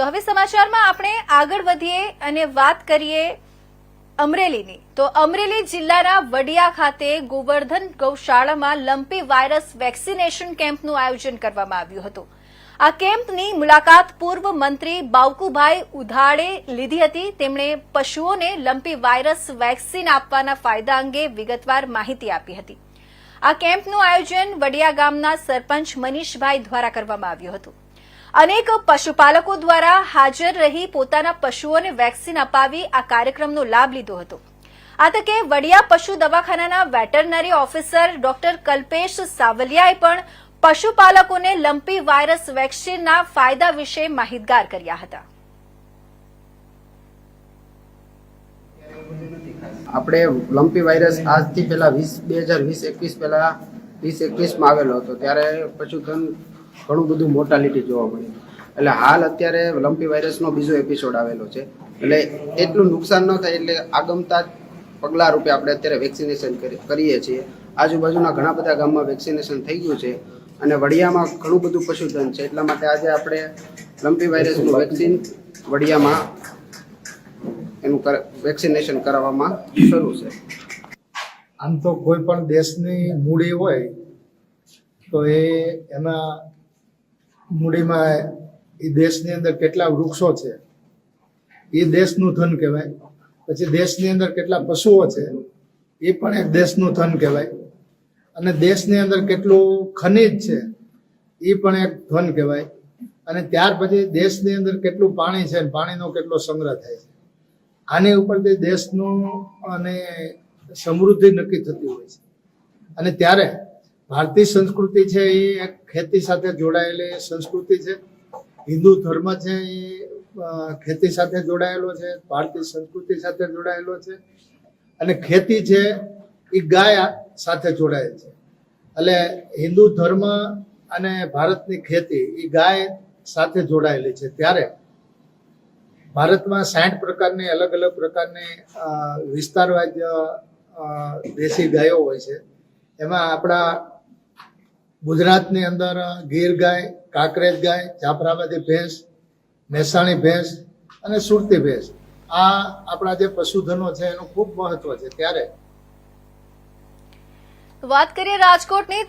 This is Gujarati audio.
તો હવે સમાચારમાં આપણે આગળ વધીએ અને વાત કરીએ અમરેલીની. તો અમરેલી જિલ્લાના વડિયા ખાતે ગોવર્ધન ગૌશાળામાં લંપી વાયરસ વેક્સિનેશન કેમ્પનું આયોજન કરવામાં આવ્યું હતું. આ કેમ્પની મુલાકાત પૂર્વ મંત્રી બાવકુભાઈ ઉધાડે લીધી હતી. તેમણે પશુઓને લંપી વાયરસ વેક્સિન આપવાના ફાયદા અંગે વિગતવાર માહિતી આપી હતી. આ કેમ્પનું આયોજન વડિયા ગામના સરપંચ મનીષભાઈ દ્વારા કરવામાં આવ્યું હતું. અનેક પશુપાલકો દ્વારા હાજર રહી પોતાના પશુઓને વેક્સિન અપાવી આ કાર્યક્રમનો લાભ લીધો હતો. આ તકે વડિયા પશુ દવાખાનાના વેટરનરી ઓફિસર ડોક્ટર કલ્પેશ સાવલિયાએ પણ પશુપાલકોને લંપી વાયરસ વેક્સિનના ફાયદા વિશે માહિતગાર કર્યા હતા. આપણે લંપી વાયરસ આજથી પહેલા વીસ, બે હજાર વીસ એકવીસ પહેલા વીસ એકવીસમાં આવેલો હતો. ત્યારે પશુધન ઘણું બધું મોર્ટાલિટી જોવા મળ્યું એટલે હાલ અત્યારે લંપી વાયરસનો બીજો એપિસોડ આવેલો છે. એટલે એટલું નુકસાન ન થાય એટલે આગમતા પગલાં રૂપે આપણે અત્યારે વેક્સિનેશન કરીએ છીએ. આજુબાજુના ઘણા બધા ગામમાં વેક્સિનેશન થઈ ગયું છે અને વડિયામાં ઘણું બધું પશુધન છે. એટલા માટે આજે આપણે લંપી વાયરસનું વેક્સિન વડિયામાં એનું વેક્સિનેશન કરાવવામાં શરૂ છે. આમ તો કોઈ પણ દેશની મૂડી હોય તો એ એના મૂડીમાં એ દેશની અંદર કેટલા વૃક્ષો છે, એ દેશનું ધન કહેવાય. પછી દેશની અંદર કેટલા પશુઓ છે, એ પણ એક દેશનું ધન કહેવાય. અને દેશની અંદર કેટલું ખનિજ છે, એ પણ એક ધન કહેવાય. અને ત્યાર પછી દેશની અંદર કેટલું પાણી છે પાણીનો કેટલો સંગ્રહ થાય છે. આની ઉપરથી દેશનું અને સમૃદ્ધિ નક્કી થતી હોય છે. અને ત્યારે ભારતીય સંસ્કૃતિ છે એ એક ખેતી સાથે જોડાયેલી સંસ્કૃતિ છે. હિન્દુ ધર્મ છે એ ખેતી સાથે જોડાયેલો છે ભારતીય સંસ્કૃતિ સાથે જોડાયેલો છે. અને ખેતી છે એ ગાય સાથે જોડાયેલ છે. એટલે હિન્દુ ધર્મ અને ભારતની ખેતી એ ગાય સાથે જોડાયેલી છે. ત્યારે ભારતમાં સાઠ પ્રકારની અલગ અલગ પ્રકારની અ, વિસ્તાર વાઇઝ દેશી ગાયો હોય છે. એમાં આપણા ગુજરાતની અંદર ગીર ગાય, કાંકરેજ ગાય, જાફરાબાદી ભેંસ, મહેસાણી ભેંસ અને સુરતી ભેંસ. આ આપણા જે પશુધનો છે એનું ખૂબ મહત્વ છે. ત્યારે વાત કરીએ રાજકોટની